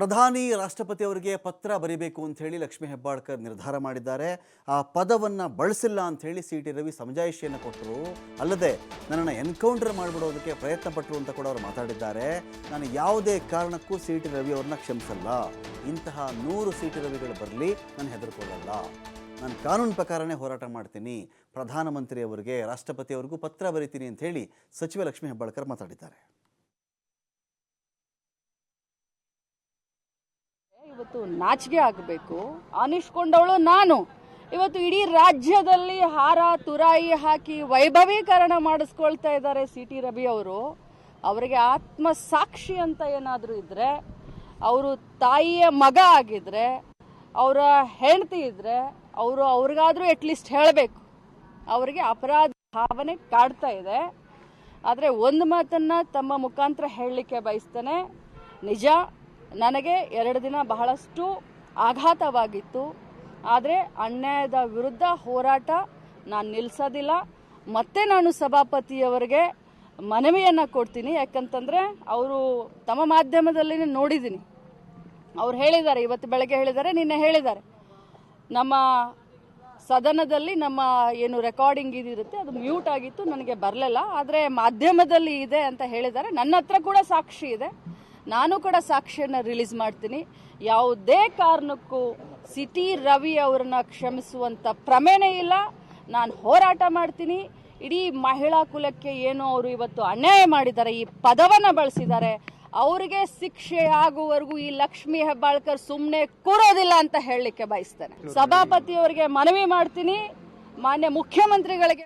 ಪ್ರಧಾನಿ ರಾಷ್ಟ್ರಪತಿ ಅವರಿಗೆ ಪತ್ರ ಬರೀಬೇಕು ಅಂತ ಹೇಳಿ ಲಕ್ಷ್ಮೀ ಹೆಬ್ಬಾಳ್ಕರ್ ನಿರ್ಧಾರ ಮಾಡಿದ್ದಾರೆ. ಆ ಪದವನ್ನು ಬಳಸಿಲ್ಲ ಅಂತ ಹೇಳಿ ಸಿ ಟಿ ರವಿ ಸಮಜಾಯಿಷಿಯನ್ನು ಕೊಟ್ಟರು. ಅಲ್ಲದೆ ನನ್ನನ್ನು ಎನ್ಕೌಂಟರ್ ಮಾಡಿಬಿಡೋದಕ್ಕೆ ಪ್ರಯತ್ನ ಪಟ್ಟರು ಅಂತ ಕೂಡ ಅವರು ಮಾತಾಡಿದ್ದಾರೆ. ನಾನು ಯಾವುದೇ ಕಾರಣಕ್ಕೂ ಸಿ ಟಿ ರವಿ ಅವ್ರನ್ನ ಕ್ಷಮಿಸಲ್ಲ. ಇಂತಹ ನೂರು ಸಿ ಟಿ ರವಿಗಳು ಬರಲಿ, ನಾನು ಹೆದರ್ಕೊಳ್ಳಲ್ಲ. ನಾನು ಕಾನೂನು ಪ್ರಕಾರನೇ ಹೋರಾಟ ಮಾಡ್ತೀನಿ. ಪ್ರಧಾನಮಂತ್ರಿಯವರಿಗೆ, ರಾಷ್ಟ್ರಪತಿಯವರಿಗೂ ಪತ್ರ ಬರೀತೀನಿ ಅಂತ ಹೇಳಿ ಸಚಿವ ಲಕ್ಷ್ಮೀ ಹೆಬ್ಬಾಳ್ಕರ್ ಮಾತಾಡಿದ್ದಾರೆ. ಇವತ್ತು ನಾಚಿಕೆ ಆಗಬೇಕು. ಅನಿಸ್ಕೊಂಡವಳು ನಾನು. ಇವತ್ತು ಇಡೀ ರಾಜ್ಯದಲ್ಲಿ ಹಾರ, ತುರಾಯಿ ಹಾಕಿ ವೈಭವೀಕರಣ ಮಾಡಿಸ್ಕೊಳ್ತಾ ಇದ್ದಾರೆ ಸಿ ಟಿ ರವಿ ಅವರು. ಅವರಿಗೆ ಆತ್ಮ ಸಾಕ್ಷಿ ಅಂತ ಏನಾದರೂ ಇದ್ರೆ, ಅವರು ತಾಯಿಯ ಮಗ ಆಗಿದ್ರೆ, ಅವರ ಹೆಂಡತಿ ಇದ್ರೆ, ಅವರು ಅವ್ರಿಗಾದ್ರೂ ಅಟ್ಲೀಸ್ಟ್ ಹೇಳಬೇಕು. ಅವರಿಗೆ ಅಪರಾಧ ಭಾವನೆ ಕಾಡ್ತಾ ಇದೆ. ಆದರೆ ಒಂದು ಮಾತನ್ನ ತಮ್ಮ ಮುಖಾಂತರ ಹೇಳಲಿಕ್ಕೆ ಬಯಸ್ತೇನೆ. ನಿಜ ನನಗೆ ಎರಡು ದಿನ ಬಹಳಷ್ಟು ಆಘಾತವಾಗಿತ್ತು. ಆದರೆ ಅನ್ಯಾಯದ ವಿರುದ್ಧ ಹೋರಾಟ ನಾನು ನಿಲ್ಲಿಸೋದಿಲ್ಲ ಮತ್ತೆ ನಾನು ಸಭಾಪತಿಯವರಿಗೆ ಮನವಿಯನ್ನು ಕೊಡ್ತೀನಿ. ಯಾಕಂತಂದರೆ ಅವರು ತಮ್ಮ ಮಾಧ್ಯಮದಲ್ಲಿ ನೋಡಿದ್ದೀನಿ. ಅವ್ರು ಹೇಳಿದ್ದಾರೆ, ಇವತ್ತು ಬೆಳಗ್ಗೆ ಹೇಳಿದ್ದಾರೆ, ನಿನ್ನೆ ಹೇಳಿದ್ದಾರೆ. ನಮ್ಮ ಸದನದಲ್ಲಿ ನಮ್ಮ ಏನು ರೆಕಾರ್ಡಿಂಗ್ ಇದಿರುತ್ತೆ ಅದು ಮ್ಯೂಟ್ ಆಗಿತ್ತು, ನನಗೆ ಬರಲಿಲ್ಲ. ಆದರೆ ಮಾಧ್ಯಮದಲ್ಲಿ ಇದೆ ಅಂತ ಹೇಳಿದ್ದಾರೆ. ನನ್ನ ಹತ್ರ ಕೂಡ ಸಾಕ್ಷಿ ಇದೆ. ನಾನು ಕೂಡ ಸಾಕ್ಷಿಯನ್ನು ರಿಲೀಸ್ ಮಾಡ್ತೀನಿ. ಯಾವುದೇ ಕಾರಣಕ್ಕೂ ಸಿಟಿ ರವಿ ಅವರನ್ನ ಕ್ಷಮಿಸುವಂತ ಪ್ರಮೇಣ ಇಲ್ಲ. ನಾನು ಹೋರಾಟ ಮಾಡ್ತೀನಿ. ಇಡೀ ಮಹಿಳಾ ಕುಲಕ್ಕೆ ಏನು ಅವರು ಇವತ್ತು ಅನ್ಯಾಯ ಮಾಡಿದ್ದಾರೆ, ಈ ಪದವನ್ನು ಬಳಸಿದ್ದಾರೆ. ಅವರಿಗೆ ಶಿಕ್ಷೆ ಆಗುವವರೆಗೂ ಈ ಲಕ್ಷ್ಮಿ ಹೆಬ್ಬಾಳ್ಕರ್ ಸುಮ್ಮನೆ ಕೂರೋದಿಲ್ಲ ಅಂತ ಹೇಳಲಿಕ್ಕೆ ಬಯಸ್ತೇನೆ. ಸಭಾಪತಿಯವರಿಗೆ ಮನವಿ ಮಾಡ್ತೀನಿ. ಮಾನ್ಯ ಮುಖ್ಯಮಂತ್ರಿಗಳಿಗೆ